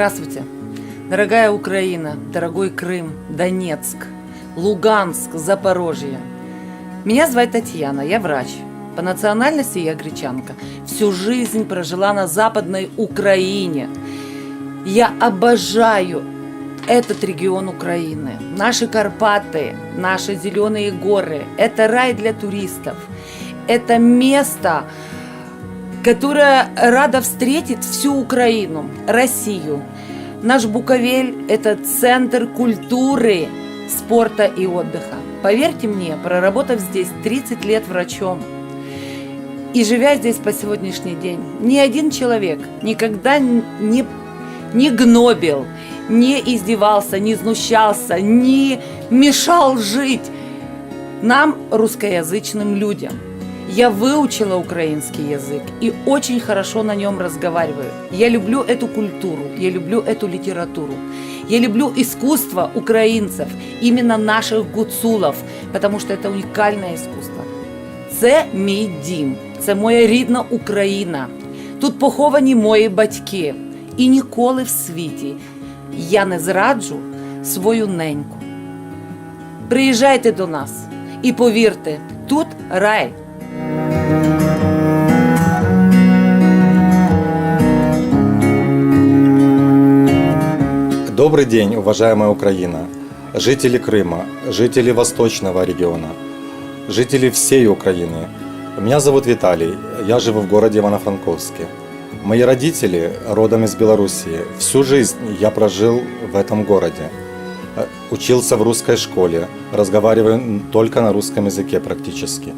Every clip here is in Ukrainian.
Здравствуйте. Дорогая Украина, дорогой Крым, Донецк, Луганск, Запорожье. Меня зовут Татьяна, я врач. По национальности я гречанка. Всю жизнь прожила на Западной Украине. Я обожаю этот регион Украины. Наши Карпаты, наши зеленые горы. Это рай для туристов. Это место, которая рада встретить всю Украину, Россию. Наш Буковель – это центр культуры, спорта и отдыха. Поверьте мне, проработав здесь 30 лет врачом и живя здесь по сегодняшний день, ни один человек никогда не, не гнобил, не издевался, не знущался, не мешал жить нам, русскоязычным людям. Я выучила украинский язык и очень хорошо на нем разговариваю. Я люблю эту культуру, я люблю эту литературу. Я люблю искусство украинцев, именно наших гуцулов, потому что это унікальне искусство. Це мій дім, це моя рідна Україна. Тут поховані мої батьки. І ніколи в світі я не зраджу свою неньку. Приїжджайте до нас і повірте, тут рай. Добрый день, уважаемая Украина, жители Крыма, жители Восточного региона, жители всей Украины. Меня зовут Виталий, я живу в городе Ивано-Франковске. Мои родители родом из Белоруссии. Всю жизнь я прожил в этом городе. Э, Учился в русской школе, разговариваю только на русском языке практически.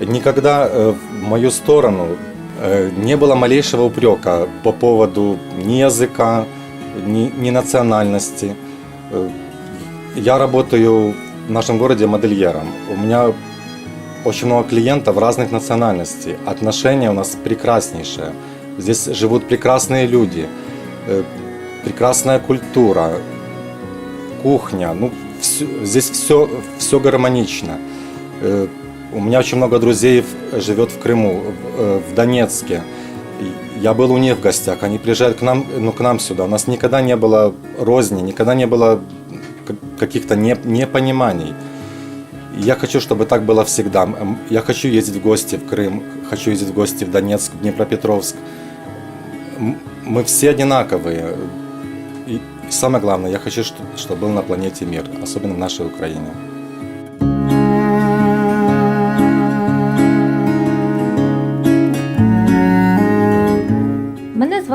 Никогда э, в мою сторону э, не было малейшего упрека по поводу ни языка, ни, ни национальности. Э, Я работаю в нашем городе модельером. У меня очень много клиентов разных национальностей. Отношения у нас прекраснейшие. Здесь живут прекрасные люди, э, прекрасная культура, кухня. Ну, всё- здесь все, все гармонично. Э, У меня очень много друзей живет в Крыму, в Донецке. Я был у них в гостях, они приезжают к нам, ну, к нам сюда. У нас никогда не было розни, никогда не было каких-то не- непониманий. Я хочу, чтобы так было всегда. Я хочу ездить в гости в Крым, хочу ездить в гости в Донецк, в Днепропетровск. Мы все одинаковые. И самое главное, я хочу, что- чтобы был на планете мир, особенно в нашей Украине.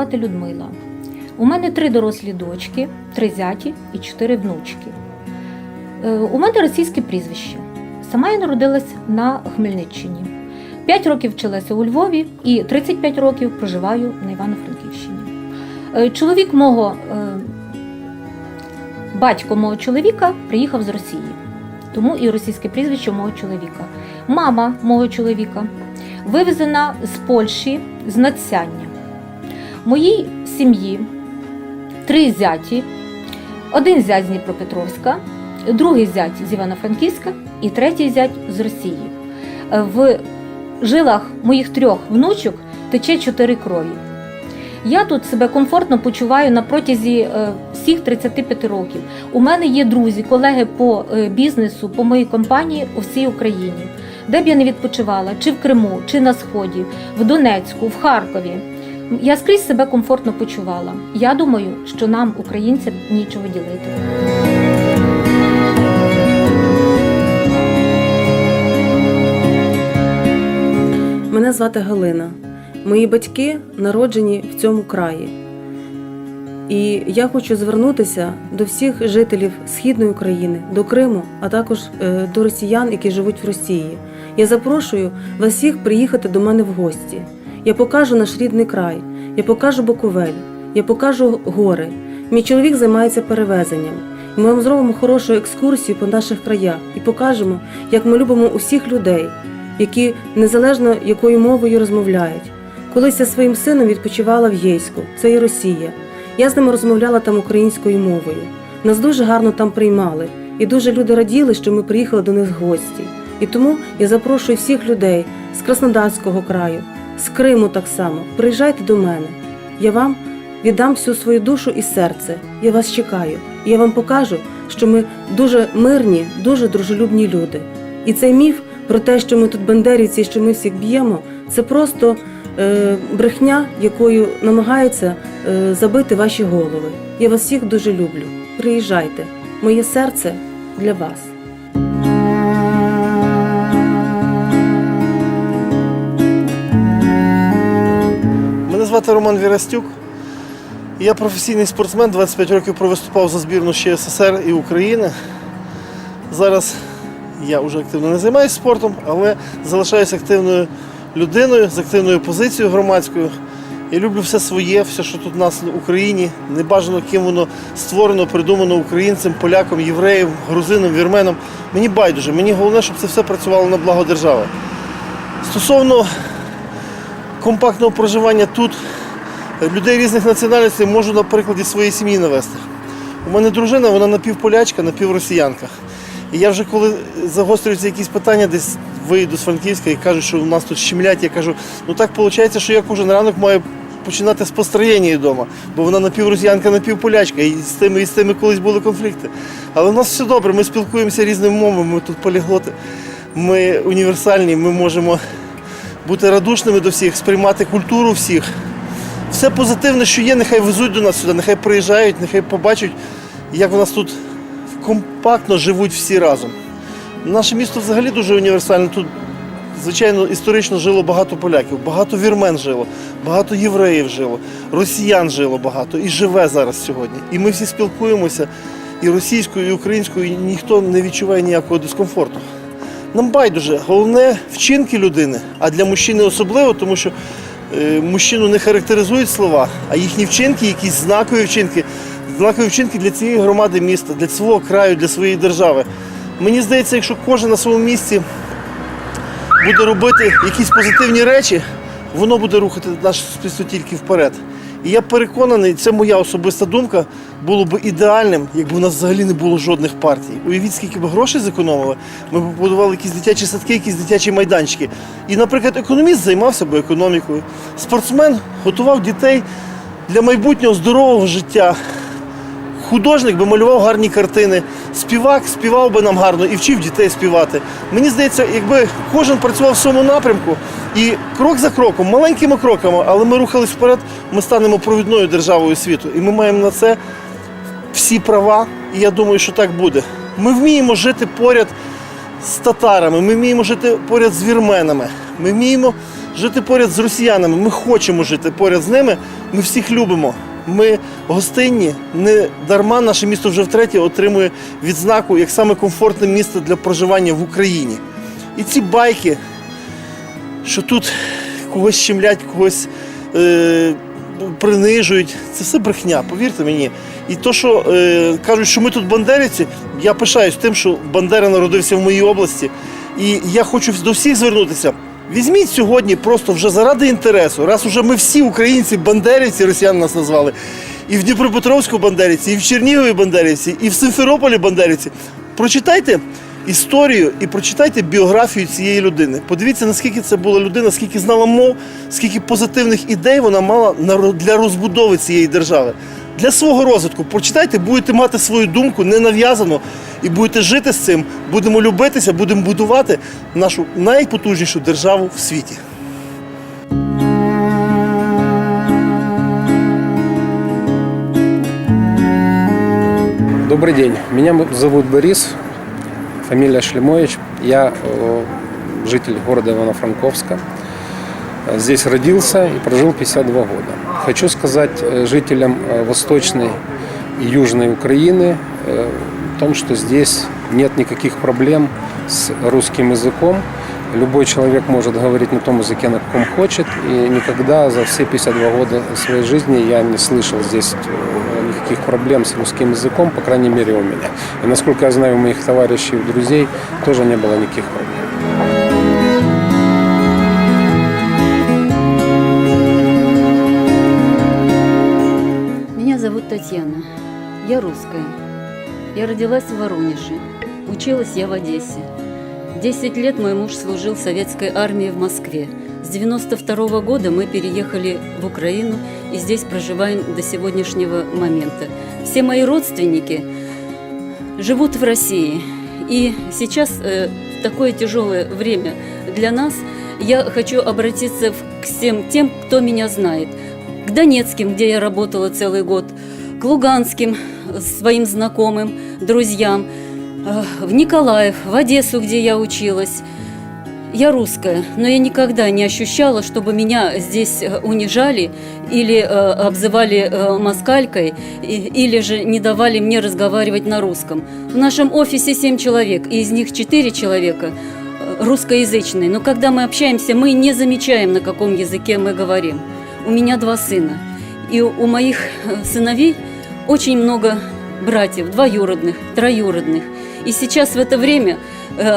Звати Людмила. У мене три дорослі дочки, три зяті і чотири внучки. Е, У мене російське прізвище. Сама я народилась на Хмельниччині. П'ять років вчилася у Львові і 35 років проживаю на Івано-Франківщині. Е, Чоловік мого, е, батько мого чоловіка приїхав з Росії, тому і російське прізвище мого чоловіка. Мама мого чоловіка вивезена з Польщі з надсяння. Моїй сім'ї три зяті, один зять з Дніпропетровська, другий зять з Івано-Франківська і третій зять з Росії. В жилах моїх трьох внучок тече чотири крові. Я тут себе комфортно почуваю на протязі е, всіх 35 років. У мене є друзі, колеги по е, бізнесу, по моїй компанії у всій Україні. Де б я не відпочивала, чи в Криму, чи на Сході, в Донецьку, в Харкові. Я скрізь себе комфортно почувала. Я думаю, що нам, українцям, нічого ділити. Мене звати Галина. Мої батьки народжені в цьому краї. І я хочу звернутися до всіх жителів Східної України, до Криму, а також е, до росіян, які живуть в Росії. Я запрошую вас всіх приїхати до мене в гості. Я покажу наш рідний край, я покажу Буковель, я покажу гори. Мій чоловік займається перевезенням. Ми вам зробимо хорошу екскурсію по наших краях і покажемо, як ми любимо усіх людей, які незалежно якою мовою розмовляють. Колись я своїм сином відпочивала в Єйську, це і Росія. Я з ними розмовляла там українською мовою. Нас дуже гарно там приймали, і дуже люди раділи, що ми приїхали до них гості. І тому я запрошую всіх людей з Краснодарського краю, з Криму так само. Приїжджайте до мене. Я вам віддам всю свою душу і серце. Я вас чекаю. Я вам покажу, що ми дуже мирні, дуже дружелюбні люди. І цей міф про те, що ми тут бандерівці, що ми всіх б'ємо, це просто е, брехня, якою намагаються е, забити ваші голови. Я вас всіх дуже люблю. Приїжджайте. Моє серце для вас. Звати Роман Вірастюк. Я професійний спортсмен, 25 років провиступав за збірну ще СССР і України. Зараз я вже активно не займаюся спортом, але залишаюся активною людиною з активною позицією громадською. Я люблю все своє, все, що тут у нас в Україні. Небажано ким воно створено, придумано українцем, поляком, євреєм, грузином, вірменом. Мені байдуже. Мені головне, щоб це все працювало на благо держави. Стосовно компактного проживання тут людей різних національностей можу на прикладі своєї сім'ї навести. У мене дружина, вона напівполячка, напівросіянка. І я вже коли загострюються якісь питання, десь виїду з Франківська і кажуть, що у нас тут щемлять, я кажу, ну так виходить, що я кожен ранок маю починати з построєння вдома, бо вона напівросіянка, напівполячка, і з тими, і з тими колись були конфлікти. Але у нас все добре, ми спілкуємося різними мовами, ми тут поліглоти, ми універсальні, ми можемо бути радушними до всіх, сприймати культуру всіх. Все позитивне, що є, нехай везуть до нас сюди, нехай приїжджають, нехай побачать, як у нас тут компактно живуть всі разом. Наше місто взагалі дуже універсальне. Тут, звичайно, історично жило багато поляків, багато вірмен жило, багато євреїв жило, росіян жило багато і живе зараз сьогодні. І ми всі спілкуємося і російською, і українською, і ніхто не відчуває ніякого дискомфорту. Нам байдуже, головне вчинки людини, а для мужчини особливо, тому що е, мужчину не характеризують слова, а їхні вчинки, якісь знакові вчинки, знакові вчинки для цієї громади міста, для свого краю, для своєї держави. Мені здається, якщо кожен на своєму місці буде робити якісь позитивні речі, воно буде рухати наше суспільство тільки вперед. І я переконаний, це моя особиста думка, було б ідеальним, якби у нас взагалі не було жодних партій. Уявіть, скільки б грошей зекономили, ми б побудували якісь дитячі садки, якісь дитячі майданчики. І, наприклад, економіст займався б економікою, спортсмен готував дітей для майбутнього здорового життя. Художник би малював гарні картини, співак співав би нам гарно і вчив дітей співати. Мені здається, якби кожен працював в своєму напрямку і крок за кроком, маленькими кроками, але ми рухались вперед, ми станемо провідною державою світу. І ми маємо на це всі права, і я думаю, що так буде. Ми вміємо жити поряд з татарами, ми вміємо жити поряд з вірменами, ми вміємо жити поряд з росіянами. Ми хочемо жити поряд з ними. Ми всіх любимо. Ми гостинні. Не дарма наше місто вже втретє отримує відзнаку як саме комфортне місто для проживання в Україні. І ці байки, що тут когось щемлять, когось е, принижують, це все брехня, повірте мені. І то, що е, кажуть, що ми тут бандерівці, я пишаюсь тим, що Бандера народився в моїй області. І я хочу до всіх звернутися. Візьміть сьогодні просто вже заради інтересу, раз уже ми всі українці, бандерівці, росіян нас назвали, і в Дніпропетровську бандерівці, і в Чернігові бандерівці, і в Симферополі бандерівці. Прочитайте історію і прочитайте біографію цієї людини. Подивіться, наскільки це була людина, скільки знала мов, скільки позитивних ідей вона мала для розбудови цієї держави. Для свого розвитку прочитайте, будете мати свою думку не нав'язано і будете жити з цим. Будемо любитися, будемо будувати нашу найпотужнішу державу в світі. Добрый день. Меня зовут Борис, фамилия Шлемович. Я э, житель города Ивано-Франковска. Э, Здесь родился и прожил 52 года. Хочу сказать э, жителям э, Восточной и Южной Украины э, о том, что здесь нет никаких проблем с русским языком. Любой человек может говорить на том языке, на каком хочет. И никогда за все 52 года своей жизни я не слышал здесь э, никаких проблем с русским языком, по крайней мере у меня. И насколько я знаю, у моих товарищей и друзей тоже не было никаких проблем. Зовут Татьяна. Я русская. Я родилась в Воронеже. Училась я в Одессе. Десять лет мой муж служил в советской армии в Москве. С 92 года мы переехали в Украину и здесь проживаем до сегодняшнего момента. Все мои родственники живут в России. И сейчас, э, такое тяжелое время для нас, я хочу обратиться к всем тем, кто меня знает. К Донецким, где я работала целый год, к Луганским, э, своим знакомым, друзьям, э, в Николаев, в Одессу, где я училась. Я русская, но я никогда не ощущала, чтобы меня здесь э, унижали или э, обзывали э, москалькой, и- или же не давали мне разговаривать на русском. В нашем офисе семь человек, и из них четыре человека э, русскоязычные. Но когда мы общаемся, мы не замечаем, на каком языке мы говорим. У меня два сына, и у моих э, сыновей очень много братьев, двоюродных, троюродных. И сейчас в это время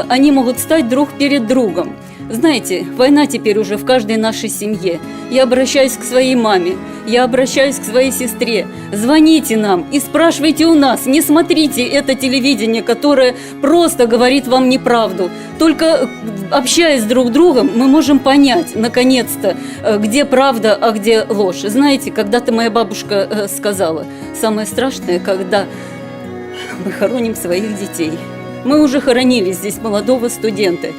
они могут стать друг перед другом. Знаете, война теперь уже в каждой нашей семье. Я обращаюсь к своей маме, я обращаюсь к своей сестре. Звоните нам и спрашивайте у нас. Не смотрите это телевидение, которое просто говорит вам неправду. Только э, общаясь друг с другом, мы можем понять, наконец-то, э, где правда, а где ложь. Знаете, когда-то моя бабушка э, сказала, самое страшное, когда мы хороним своих детей. Мы уже хоронили здесь молодого студента.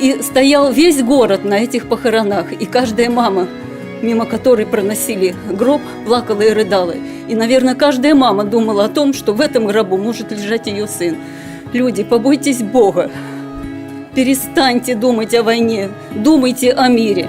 И стоял весь город на этих похоронах, и каждая мама, мимо которой проносили гроб, плакала и рыдала. И, наверное, каждая мама думала о том, что в этом гробу может лежать ее сын. Люди, побойтесь Бога. Перестаньте думать о войне, думайте о мире.